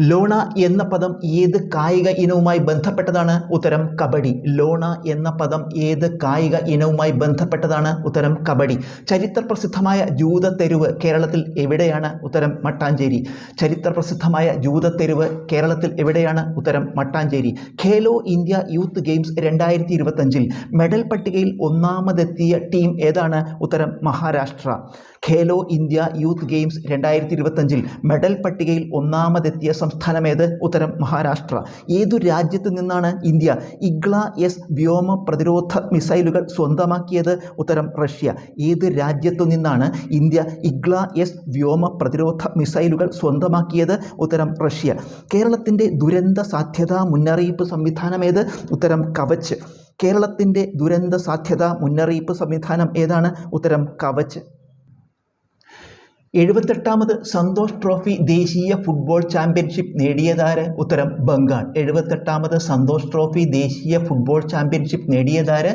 ലോണ എന്ന പദം ഏത് കായിക ഇനവുമായി ബന്ധപ്പെട്ടതാണ്? ഉത്തരം കബഡി. ലോണ എന്ന പദം ഏത് കായിക ഇനവുമായി ബന്ധപ്പെട്ടതാണ്? ഉത്തരം കബഡി. ചരിത്ര പ്രസിദ്ധമായ ജൂതത്തെരുവ് കേരളത്തിൽ എവിടെയാണ്? ഉത്തരം മട്ടാഞ്ചേരി. ചരിത്ര പ്രസിദ്ധമായ ജൂതത്തെരുവ് കേരളത്തിൽ എവിടെയാണ്? ഉത്തരം Mattancherry. Khelo India youth games രണ്ടായിരത്തി ഇരുപത്തഞ്ചിൽ മെഡൽ പട്ടികയിൽ ഒന്നാമതെത്തിയ ടീം ഏതാണ്? ഉത്തരം Maharashtra. Khelo India youth games രണ്ടായിരത്തി ഇരുപത്തഞ്ചിൽ മെഡൽ പട്ടികയിൽ ഒന്നാമതെത്തിയ സംസ്ഥാനമേത് ഉത്തരം മഹാരാഷ്ട്ര. ഏതു രാജ്യത്ത് നിന്നാണ് ഇന്ത്യ ഇഗ്ല എസ് വ്യോമ പ്രതിരോധ മിസൈലുകൾ സ്വന്തമാക്കിയത്? ഉത്തരം റഷ്യ. ഏത് രാജ്യത്തു നിന്നാണ് ഇന്ത്യ ഇഗ്ല എസ് വ്യോമ പ്രതിരോധ മിസൈലുകൾ സ്വന്തമാക്കിയത്? ഉത്തരം റഷ്യ. കേരളത്തിന്റെ ദുരന്ത സാധ്യതാ മുന്നറിയിപ്പ് സംവിധാനമേത് ഉത്തരം കവച്ച്. കേരളത്തിന്റെ ദുരന്ത സാധ്യതാ മുന്നറിയിപ്പ് സംവിധാനം ഏതാണ്? ഉത്തരം കവച്ച്. എഴുപത്തെട്ടാമത് സന്തോഷ് ട്രോഫി ദേശീയ ഫുട്ബോൾ ചാമ്പ്യൻഷിപ്പ് നേടിയതാര്? ഉത്തരം ബംഗാൾ. എഴുപത്തെട്ടാമത് സന്തോഷ് ട്രോഫി ദേശീയ ഫുട്ബോൾ ചാമ്പ്യൻഷിപ്പ് നേടിയതാര്?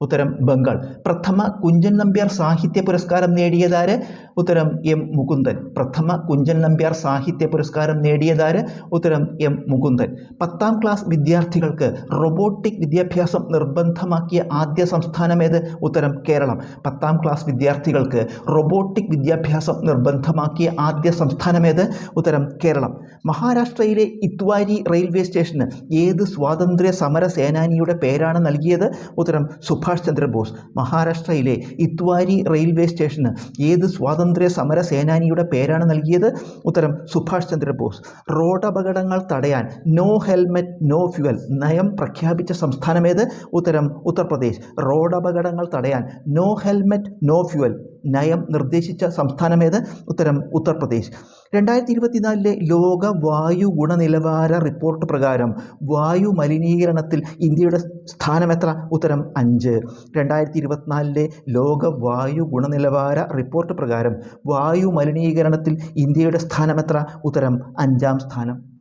ഉത്തരം ബംഗാൾ. പ്രഥമ കുഞ്ചൻ നമ്പ്യാർ സാഹിത്യ പുരസ്കാരം നേടിയതാര്? ഉത്തരം എം മുകുന്ദൻ. പ്രഥമ കുഞ്ചൻ നമ്പ്യാർ സാഹിത്യ പുരസ്കാരം നേടിയതാര്? ഉത്തരം എം മുകുന്ദൻ. പത്താം ക്ലാസ് വിദ്യാർത്ഥികൾക്ക് റോബോട്ടിക് വിദ്യാഭ്യാസം നിർബന്ധമാക്കിയ ആദ്യ സംസ്ഥാനമേത് ഉത്തരം കേരളം. പത്താം ക്ലാസ് വിദ്യാർത്ഥികൾക്ക് റോബോട്ടിക് വിദ്യാഭ്യാസം നിർബന്ധമാക്കിയ ആദ്യ സംസ്ഥാനമേത് ഉത്തരം കേരളം. മഹാരാഷ്ട്രയിലെ ഇത്വാരി റെയിൽവേ സ്റ്റേഷന് ഏത് സ്വാതന്ത്ര്യ സമര സേനാനിയുടെ പേരാണ് നൽകിയത്? ഉത്തരം സുഭാഷ് ചന്ദ്രബോസ് മഹാരാഷ്ട്രയിലെ ഇത്വാരി റെയിൽവേ സ്റ്റേഷന് ഏത് സ്വാതന്ത്ര്യ സമര സേനാനിയുടെ പേരാണ് നൽകിയത്? ഉത്തരം സുഭാഷ് ചന്ദ്രബോസ്. റോഡ് അപകടങ്ങൾ തടയാൻ നോ ഹെൽമെറ്റ് നോ ഫ്യുവൽ നയം പ്രഖ്യാപിച്ച സംസ്ഥാനമേത്? ഉത്തരം ഉത്തർപ്രദേശ്. റോഡ് അപകടങ്ങൾ തടയാൻ നോ ഹെൽമെറ്റ് നോ ഫ്യുവൽ നയം നിർദ്ദേശിച്ച സംസ്ഥാനമേത് ഉത്തരം ഉത്തർപ്രദേശ്. രണ്ടായിരത്തി ഇരുപത്തിനാലിലെ ലോക വായു ഗുണനിലവാര റിപ്പോർട്ട് പ്രകാരം വായു മലിനീകരണത്തിൽ ഇന്ത്യയുടെ സ്ഥാനം എത്ര? ഉത്തരം അഞ്ച്. രണ്ടായിരത്തി ഇരുപത്തിനാലിലെ ലോക വായു ഗുണനിലവാര റിപ്പോർട്ട് പ്രകാരം വായു മലിനീകരണത്തിൽ ഇന്ത്യയുടെ സ്ഥാനം എത്ര? ഉത്തരം അഞ്ചാം സ്ഥാനം.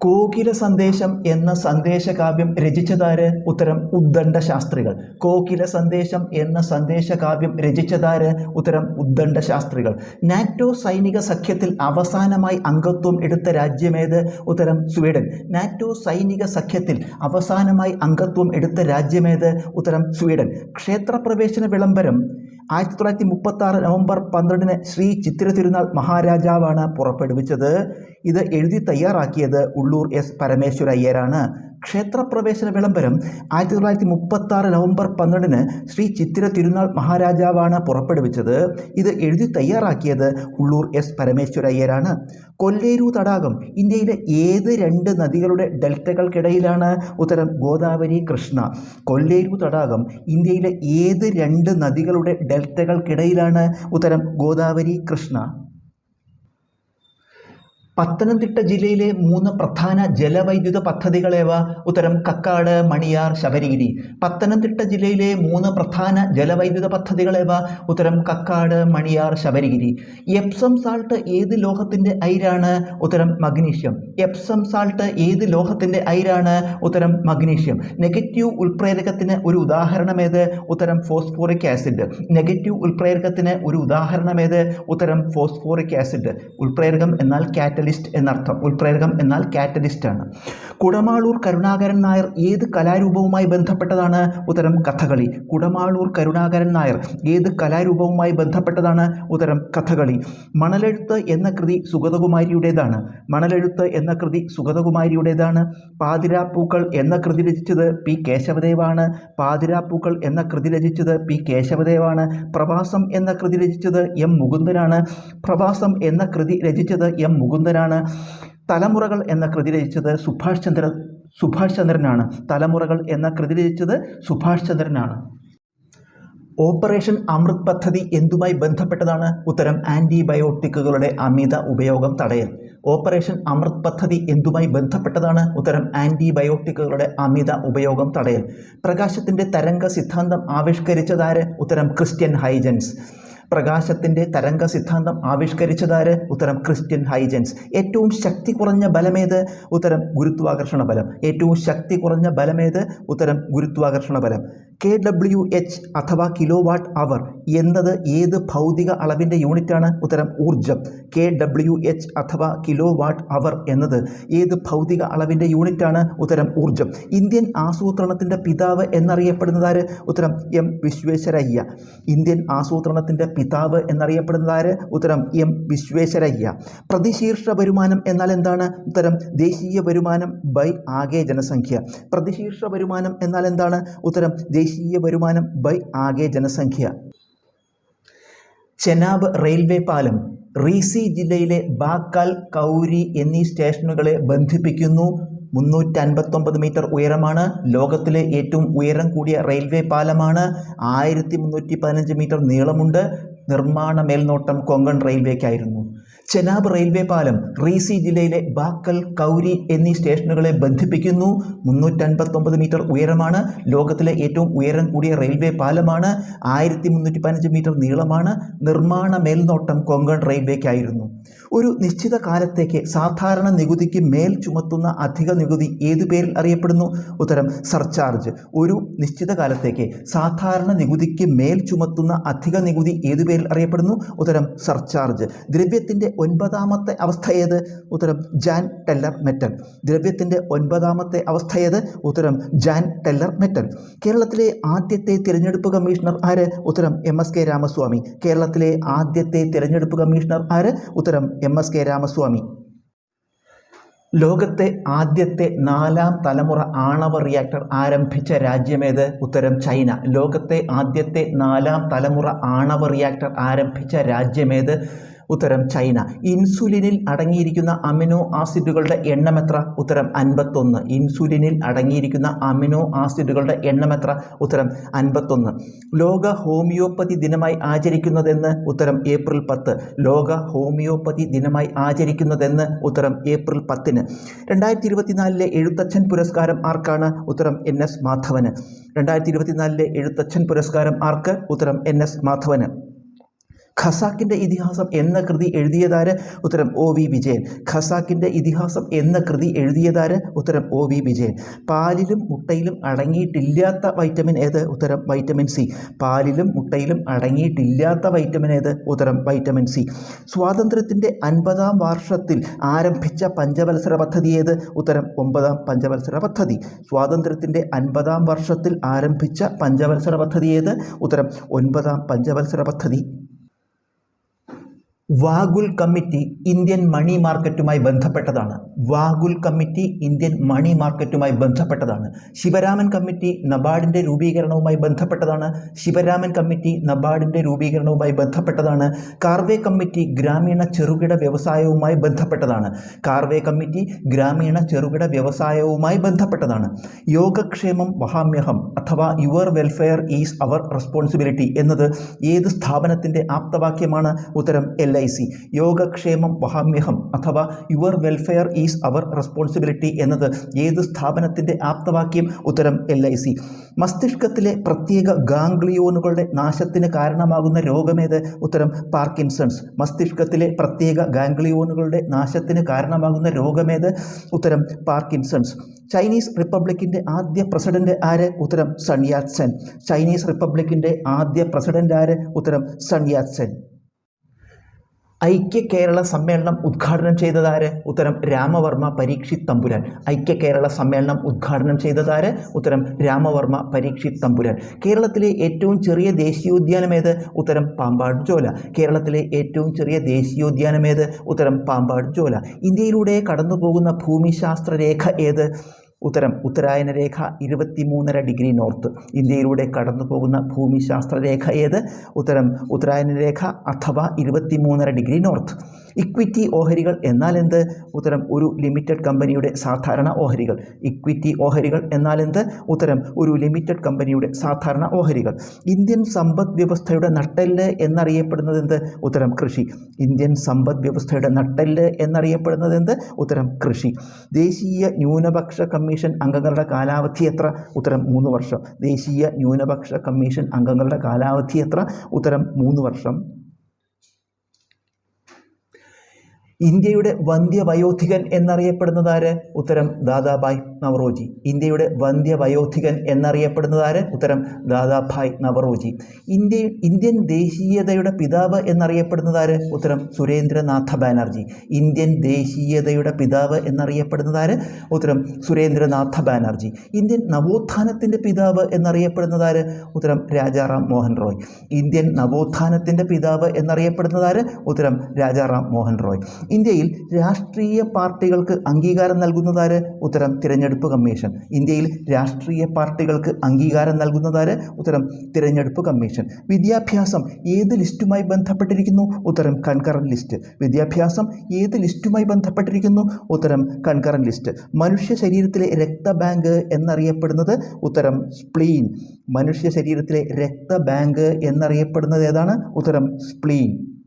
കോകില സന്ദേശം എന്ന സന്ദേശകാവ്യം രചിച്ചതാര്? ഉത്തരം ഉദ്ദണ്ഡ ശാസ്ത്രികൾ കോകില സന്ദേശം എന്ന സന്ദേശകാവ്യം രചിച്ചതാര്? ഉത്തരം ഉദ്ദണ്ഡ ശാസ്ത്രികൾ നാറ്റോ സൈനിക സഖ്യത്തിൽ അവസാനമായി അംഗത്വം എടുത്ത രാജ്യമേത്? ഉത്തരം സ്വീഡൻ. നാറ്റോ സൈനിക സഖ്യത്തിൽ അവസാനമായി അംഗത്വം എടുത്ത രാജ്യമേത്? ഉത്തരം സ്വീഡൻ. ക്ഷേത്രപ്രവേശന വിളംബരം. ആയിരത്തി തൊള്ളായിരത്തി മുപ്പത്തി ആറ് നവംബർ പന്ത്രണ്ടിന് ശ്രീ ചിത്തിര തിരുനാൾ മഹാരാജാവാണ് പുറപ്പെടുവിച്ചത്. ഇത് എഴുതി തയ്യാറാക്കിയത് ഉള്ളൂർ എസ് പരമേശ്വര അയ്യരാണ് ക്ഷേത്രപ്രവേശന വിളംബരം ആയിരത്തി തൊള്ളായിരത്തി മുപ്പത്തി ആറ് നവംബർ പന്ത്രണ്ടിന് ശ്രീ ചിത്തിര തിരുനാൾ മഹാരാജാവാണ് പുറപ്പെടുവിച്ചത്. ഇത് എഴുതി തയ്യാറാക്കിയത് ഉള്ളൂർ എസ് പരമേശ്വരയ്യരാണ്. കൊല്ലേരു തടാകം ഇന്ത്യയിലെ ഏത് രണ്ട് നദികളുടെ ഡെൽറ്റകൾക്കിടയിലാണ്? ഉത്തരം ഗോദാവരി കൃഷ്ണ. കൊല്ലേരു തടാകം ഇന്ത്യയിലെ ഏത് രണ്ട് നദികളുടെ ഡെൽറ്റകൾക്കിടയിലാണ്? ഉത്തരം ഗോദാവരി കൃഷ്ണ. പത്തനംതിട്ട ജില്ലയിലെ മൂന്ന് പ്രധാന ജലവൈദ്യുത പദ്ധതികളേവ? ഉത്തരം കക്കാട് മണിയാർ ശബരിഗിരി. പത്തനംതിട്ട ജില്ലയിലെ മൂന്ന് പ്രധാന ജലവൈദ്യുത പദ്ധതികളേവ? ഉത്തരം കക്കാട് മണിയാർ ശബരിഗിരി. എപ്സം സാൾട്ട് ഏത് ലോഹത്തിന്റെ അയിരാണ്? ഉത്തരം മഗ്നീഷ്യം. എപ്സം സാൾട്ട് ഏത് ലോഹത്തിന്റെ അയിരാണ്? ഉത്തരം മഗ്നീഷ്യം. നെഗറ്റീവ് ഉൽപ്രേരകത്തിന് ഒരു ഉദാഹരണം ഏത് ഉത്തരം ഫോസ്ഫോറിക് ആസിഡ്. നെഗറ്റീവ് ഉൽപ്രേരകത്തിന് ഒരു ഉദാഹരണം ഏത് ഉത്തരം ഫോസ്ഫോറിക് ആസിഡ്. ഉൽപ്രേരകം എന്നാൽ കാറ്റലിസ്റ്റ് എന്നർത്ഥം ഉൽപ്രേരകം എന്നാൽ കാറ്റലിസ്റ്റ് ആണ്. കുടമാളൂർ കരുണാകരൻ നായർ ഏത് കലാരൂപവുമായി ബന്ധപ്പെട്ടതാണ്? ഉത്തരം കഥകളി. കുടമാളൂർ കരുണാകരൻ നായർ ഏത് കലാരൂപവുമായി ബന്ധപ്പെട്ടതാണ്? ഉത്തരം കഥകളി. മണലെഴുത്ത് എന്ന കൃതി സുഗതകുമാരിയുടേതാണ്. മണലെഴുത്ത് എന്ന കൃതി സുഗതകുമാരിയുടേതാണ്. പാതിരാപ്പൂക്കൾ എന്ന കൃതി രചിച്ചത് പി കേശവദേവാണ്. പാതിരാപ്പൂക്കൾ എന്ന കൃതി രചിച്ചത് പി കേശവദേവാണ്. പ്രവാസം എന്ന കൃതി രചിച്ചത് എം മുകുന്ദനാണ്. പ്രവാസം എന്ന കൃതി രചിച്ചത് എം മുകുന്ദനാണ് തലമുറകൾ എന്ന കൃതി രചിച്ചത് സുഭാഷ് ചന്ദ്ര സുഭാഷ് ചന്ദ്രനാണ്. തലമുറകൾ എന്ന കൃതി രചിച്ചത് സുഭാഷ് ചന്ദ്രനാണ്. ഓപ്പറേഷൻ അമൃത് പദ്ധതി എന്തുമായി ബന്ധപ്പെട്ടതാണ്? ഉത്തരം ആന്റിബയോട്ടിക്കുകളുടെ അമിത ഉപയോഗം തടയൽ. ഓപ്പറേഷൻ അമൃത് പദ്ധതി എന്തുമായി ബന്ധപ്പെട്ടതാണ്? ഉത്തരം ആന്റിബയോട്ടിക്കുകളുടെ അമിത ഉപയോഗം തടയൽ. പ്രകാശത്തിന്റെ തരംഗ സിദ്ധാന്തം ആവിഷ്കരിച്ചതാര്? ഉത്തരം ക്രിസ്ത്യൻ ഹൈജൻസ്. പ്രകാശത്തിന്റെ തരംഗ സിദ്ധാന്തം ആവിഷ്കരിച്ചതാര്? ഉത്തരം ക്രിസ്ത്യൻ ഹൈജൻസ്. ഏറ്റവും ശക്തി കുറഞ്ഞ ബലമേത്? ഉത്തരം ഗുരുത്വാകർഷണ ബലം. ഏറ്റവും ശക്തി കുറഞ്ഞ ബലമേത്? ഉത്തരം ഗുരുത്വാകർഷണ ബലം. കെ ഡബ്ല്യു എച്ച് അഥവാ കിലോ വാട്ട് അവർ എന്നത് ഏത് ഭൗതിക അളവിന്റെ യൂണിറ്റാണ്? ഉത്തരം ഊർജം കെ ഡബ്ല്യു എച്ച് അഥവാ കിലോ വാട്ട് അവർ എന്നത് ഏത് ഭൗതിക അളവിന്റെ യൂണിറ്റാണ്? ഉത്തരം ഊർജം ഇന്ത്യൻ ആസൂത്രണത്തിന്റെ പിതാവ് എന്നറിയപ്പെടുന്നതാര്? ഉത്തരം എം വിശ്വേശ്വരയ്യ. ഇന്ത്യൻ ആസൂത്രണത്തിന്റെ പിതാവ് എന്നറിയപ്പെടുന്നതാര്? ഉത്തരം എം വിശ്വേശ്വരയ്യ. പ്രതിശീർഷ വരുമാനം എന്നാൽ എന്താണ്? ഉത്തരം ദേശീയ വരുമാനം ബൈ ആകെ ജനസംഖ്യ. പ്രതിശീർഷ വരുമാനം എന്നാൽ എന്താണ്? ഉത്തരം ദേശീയ വരുമാനം ബൈ ആകെ ജനസംഖ്യ. ചെനാബ് റെയിൽവേ പാലം റീസി ജില്ലയിലെ ബാക്കാൽ കൗരി എന്നീ സ്റ്റേഷനുകളെ ബന്ധിപ്പിക്കുന്നു. മുന്നൂറ്റൻപത്തൊമ്പത് മീറ്റർ ഉയരമാണ്. ലോകത്തിലെ ഏറ്റവും ഉയരം കൂടിയ റെയിൽവേ പാലമാണ്. ആയിരത്തി മുന്നൂറ്റി പതിനഞ്ച് മീറ്റർ നീളമുണ്ട്. നിർമ്മാണ മേൽനോട്ടം കൊങ്കൺ റെയിൽവേക്കായിരുന്നു. ചെനാബ് റെയിൽവേ പാലം റീസി ജില്ലയിലെ ബാക്കൽ കൗരി എന്നീ സ്റ്റേഷനുകളെ ബന്ധിപ്പിക്കുന്നു. മുന്നൂറ്റൻപത്തൊമ്പത് മീറ്റർ ഉയരമാണ്. ലോകത്തിലെ ഏറ്റവും ഉയരം കൂടിയ റെയിൽവേ പാലമാണ്. ആയിരത്തി മുന്നൂറ്റി പതിനഞ്ച് മീറ്റർ നീളമാണ്. നിർമ്മാണ മേൽനോട്ടം കൊങ്കൺ റെയിൽവേക്കായിരുന്നു. ഒരു നിശ്ചിത കാലത്തേക്ക് സാധാരണ നികുതിക്ക് മേൽ ചുമത്തുന്ന അധിക നികുതി ഏതു പേരിൽ അറിയപ്പെടുന്നു? ഉത്തരം സർചാർജ് ഒരു നിശ്ചിത കാലത്തേക്ക് സാധാരണ നികുതിക്ക് മേൽ ചുമത്തുന്ന അധിക നികുതി ഏതു പേരിൽ അറിയപ്പെടുന്നു? ഉത്തരം സർചാർജ് ദ്രവ്യത്തിന്റെ ഒൻപതാമത്തെ അവസ്ഥ ഏത്? ഉത്തരം ജാൻ ടെല്ലർ മെറ്റൽ. ദ്രവ്യത്തിന്റെ ഒൻപതാമത്തെ അവസ്ഥ ഏത്? ഉത്തരം ജാൻ ടെല്ലർ മെറ്റൽ. കേരളത്തിലെ ആദ്യത്തെ തിരഞ്ഞെടുപ്പ് കമ്മീഷണർ ആര്? ഉത്തരം എം. എസ്. കെ. രാമസ്വാമി. കേരളത്തിലെ ആദ്യത്തെ തിരഞ്ഞെടുപ്പ് കമ്മീഷണർ ആര്? ഉത്തരം എം എസ് കെ രാമസ്വാമി. ലോകത്തെ ആദ്യത്തെ നാലാം തലമുറ ആണവ റിയാക്ടർ ആരംഭിച്ച രാജ്യമേത്? ഉത്തരം ചൈന. ലോകത്തെ ആദ്യത്തെ നാലാം തലമുറ ആണവ റിയാക്ടർ ആരംഭിച്ച രാജ്യമേത്? ഉത്തരം ചൈന. ഇൻസുലിനിൽ അടങ്ങിയിരിക്കുന്ന അമിനോ ആസിഡുകളുടെ എണ്ണം എത്ര? ഉത്തരം അൻപത്തൊന്ന്. ഇൻസുലിനിൽ അടങ്ങിയിരിക്കുന്ന അമിനോ ആസിഡുകളുടെ എണ്ണം എത്ര? ഉത്തരം അൻപത്തൊന്ന്. ലോക ഹോമിയോപ്പതി ദിനമായി ആചരിക്കുന്നതെന്ന് ഉത്തരം ഏപ്രിൽ പത്ത്. ലോക ഹോമിയോപ്പതി ദിനമായി ആചരിക്കുന്നതെന്ന് ഉത്തരം ഏപ്രിൽ പത്തിന്. രണ്ടായിരത്തി ഇരുപത്തിനാലിലെ എഴുത്തച്ഛൻ പുരസ്കാരം ആർക്കാണ്? ഉത്തരം എൻ എസ് മാധവന്. രണ്ടായിരത്തി ഇരുപത്തിനാലിലെ എഴുത്തച്ഛൻ പുരസ്കാരം ആർക്ക്? ഉത്തരം എൻ എസ് മാധവന്. ഖസാക്കിന്റെ ഇതിഹാസം എന്ന കൃതി എഴുതിയതാര്? ഉത്തരം ഒ വി വിജയൻ. ഖസാക്കിന്റെ ഇതിഹാസം എന്ന കൃതി എഴുതിയതാര്? ഉത്തരം ഒ വി വിജയൻ. പാലിലും മുട്ടയിലും അടങ്ങിയിട്ടില്ലാത്ത വൈറ്റമിൻ ഏത്? ഉത്തരം വൈറ്റമിൻ സി പാലിലും മുട്ടയിലും അടങ്ങിയിട്ടില്ലാത്ത വൈറ്റമിൻ ഏത്? ഉത്തരം വൈറ്റമിൻ സി സ്വാതന്ത്ര്യത്തിന്റെ അൻപതാം വർഷത്തിൽ ആരംഭിച്ച പഞ്ചവത്സര പദ്ധതി ഏത്? ഉത്തരം ഒമ്പതാം പഞ്ചവത്സര പദ്ധതി. സ്വാതന്ത്ര്യത്തിന്റെ അൻപതാം വർഷത്തിൽ ആരംഭിച്ച പഞ്ചവത്സര പദ്ധതി ഏത്? ഉത്തരം ഒൻപതാം പഞ്ചവത്സര പദ്ധതി. വാഗുൽ കമ്മിറ്റി ഇന്ത്യൻ മണി മാർക്കറ്റുമായി ബന്ധപ്പെട്ടതാണ്. വാഗുൽ കമ്മിറ്റി ഇന്ത്യൻ മണി മാർക്കറ്റുമായി ബന്ധപ്പെട്ടതാണ്. ശിവരാമൻ കമ്മിറ്റി നബാർഡിന്റെ രൂപീകരണവുമായി ബന്ധപ്പെട്ടതാണ്. ശിവരാമൻ കമ്മിറ്റി നബാർഡിന്റെ രൂപീകരണവുമായി ബന്ധപ്പെട്ടതാണ്. കാർവേ കമ്മിറ്റി ഗ്രാമീണ ചെറുകിട വ്യവസായവുമായി ബന്ധപ്പെട്ടതാണ്. കാർവേ കമ്മിറ്റി ഗ്രാമീണ ചെറുകിട വ്യവസായവുമായി ബന്ധപ്പെട്ടതാണ്. യോഗക്ഷേമം വഹാമ്യഹം അഥവാ your welfare is our responsibility എന്നത് ഏത് സ്ഥാപനത്തിന്റെ ആപ്തവാക്യമാണ്? ഉത്തരം എൽ ഐ സി യോഗക്ഷേമം വഹാമ്യഹം അഥവാ your welfare is our responsibility എന്നത് ഏത് സ്ഥാപനത്തിന്റെ ആപ്തവാക്യം? ഉത്തരം എൽ ഐ സി. മസ്തിഷ്കത്തിലെ പ്രത്യേക ഗാംഗ്ലിയോണുകളുടെ നാശത്തിന് കാരണമാകുന്ന രോഗമേത്? ഉത്തരം പാർക്കിൻസൺസ്. മസ്തിഷ്കത്തിലെ പ്രത്യേക ഗാംഗ്ലിയോണുകളുടെ നാശത്തിന് കാരണമാകുന്ന രോഗമേത്? ഉത്തരം പാർക്കിൻസൺസ്. ചൈനീസ് റിപ്പബ്ലിക്കിന്റെ ആദ്യ പ്രസിഡന്റ് ആര്? ഉത്തരം സൺയാത് സെൻ ചൈനീസ് റിപ്പബ്ലിക്കിന്റെ ആദ്യ പ്രസിഡന്റ് ആര്? ഉത്തരം സൺയാത് സെൻ ഐക്യ കേരള സമ്മേളനം ഉദ്ഘാടനം ചെയ്തതാര്? ഉത്തരം രാമവർമ്മ പരീക്ഷിത് തമ്പുരാൻ. ഐക്യ കേരള സമ്മേളനം ഉദ്ഘാടനം ചെയ്തതാര്? ഉത്തരം രാമവർമ്മ പരീക്ഷിത് തമ്പുരാൻ. കേരളത്തിലെ ഏറ്റവും ചെറിയ ദേശീയോദ്യാനം ഏത്? ഉത്തരം പാമ്പാട് ചോല കേരളത്തിലെ ഏറ്റവും ചെറിയ ദേശീയോദ്യാനം ഏത്? ഉത്തരം പാമ്പാട് ചോല ഇന്ത്യയിലൂടെ കടന്നു പോകുന്ന ഭൂമിശാസ്ത്ര രേഖ ഏത്? ഉത്തരം ഉത്തരായന രേഖ ഇരുപത്തിമൂന്നര ഡിഗ്രി നോർത്ത്. ഇന്ത്യയിലൂടെ കടന്നു പോകുന്ന ഭൂമിശാസ്ത്ര രേഖ ഏത്? ഉത്തരം ഉത്തരായന രേഖ അഥവാ ഇരുപത്തിമൂന്നര ഡിഗ്രി നോർത്ത്. ഇക്വിറ്റി ഓഹരികൾ എന്നാൽ എന്ത്? ഉത്തരം ഒരു ലിമിറ്റഡ് കമ്പനിയുടെ സാധാരണ ഓഹരികൾ. ഇക്വിറ്റി ഓഹരികൾ എന്നാൽ എന്ത്? ഉത്തരം ഒരു ലിമിറ്റഡ് കമ്പനിയുടെ സാധാരണ ഓഹരികൾ. ഇന്ത്യൻ സമ്പദ് വ്യവസ്ഥയുടെ നട്ടെല്ല് എന്നറിയപ്പെടുന്നത് എന്ത്? ഉത്തരം കൃഷി. ഇന്ത്യൻ സമ്പദ് വ്യവസ്ഥയുടെ നട്ടെല്ല് എന്നറിയപ്പെടുന്നത് എന്ത്? ഉത്തരം കൃഷി. ദേശീയ ന്യൂനപക്ഷ കമ്മീഷൻ അംഗങ്ങളുടെ കാലാവധി എത്ര? ഉത്തരം മൂന്ന് വർഷം. ദേശീയ ന്യൂനപക്ഷ കമ്മീഷൻ അംഗങ്ങളുടെ കാലാവധി എത്ര? ഉത്തരം മൂന്ന് വർഷം. ഇന്ത്യയുടെ വന്ധ്യവയോധികൻ എന്നറിയപ്പെടുന്നതാര് ഉത്തരം ദാദാഭായ് നവറോജി. ഇന്ത്യയുടെ വന്ധ്യവയോധികൻ എന്നറിയപ്പെടുന്നതാര് ഉത്തരം ദാദാഭായ് നവറോജി. ഇന്ത്യ ഇന്ത്യൻ ദേശീയതയുടെ പിതാവ് എന്നറിയപ്പെടുന്നതാര് ഉത്തരം സുരേന്ദ്രനാഥ ബാനർജി. ഇന്ത്യൻ ദേശീയതയുടെ പിതാവ് എന്നറിയപ്പെടുന്നതാര് ഉത്തരം സുരേന്ദ്രനാഥ ബാനർജി. ഇന്ത്യൻ നവോത്ഥാനത്തിന്റെ പിതാവ് എന്നറിയപ്പെടുന്നതാര് ഉത്തരം രാജാറാം മോഹൻ റോയ്. ഇന്ത്യൻ നവോത്ഥാനത്തിന്റെ പിതാവ് എന്നറിയപ്പെടുന്നതാര് ഉത്തരം രാജാറാം മോഹൻ റോയ്. ഇന്ത്യയിൽ രാഷ്ട്രീയ പാർട്ടികൾക്ക് അംഗീകാരം നൽകുന്നതാര്? ഉത്തരം തിരഞ്ഞെടുപ്പ് കമ്മീഷൻ. ഇന്ത്യയിൽ രാഷ്ട്രീയ പാർട്ടികൾക്ക് അംഗീകാരം നൽകുന്നതാര്? ഉത്തരം തിരഞ്ഞെടുപ്പ് കമ്മീഷൻ. വിദ്യാഭ്യാസം ഏത് ലിസ്റ്റുമായി ബന്ധപ്പെട്ടിരിക്കുന്നു? ഉത്തരം കൺകറൻ ലിസ്റ്റ്. വിദ്യാഭ്യാസം ഏത് ലിസ്റ്റുമായി ബന്ധപ്പെട്ടിരിക്കുന്നു? ഉത്തരം കൺകറൻ ലിസ്റ്റ്. മനുഷ്യ ശരീരത്തിലെ രക്തബാങ്ക് എന്നറിയപ്പെടുന്നത് ഉത്തരം സ്പ്ലീൻ. മനുഷ്യ ശരീരത്തിലെ രക്തബാങ്ക് എന്നറിയപ്പെടുന്നത് ഏതാണ്? ഉത്തരം സ്പ്ലീൻ.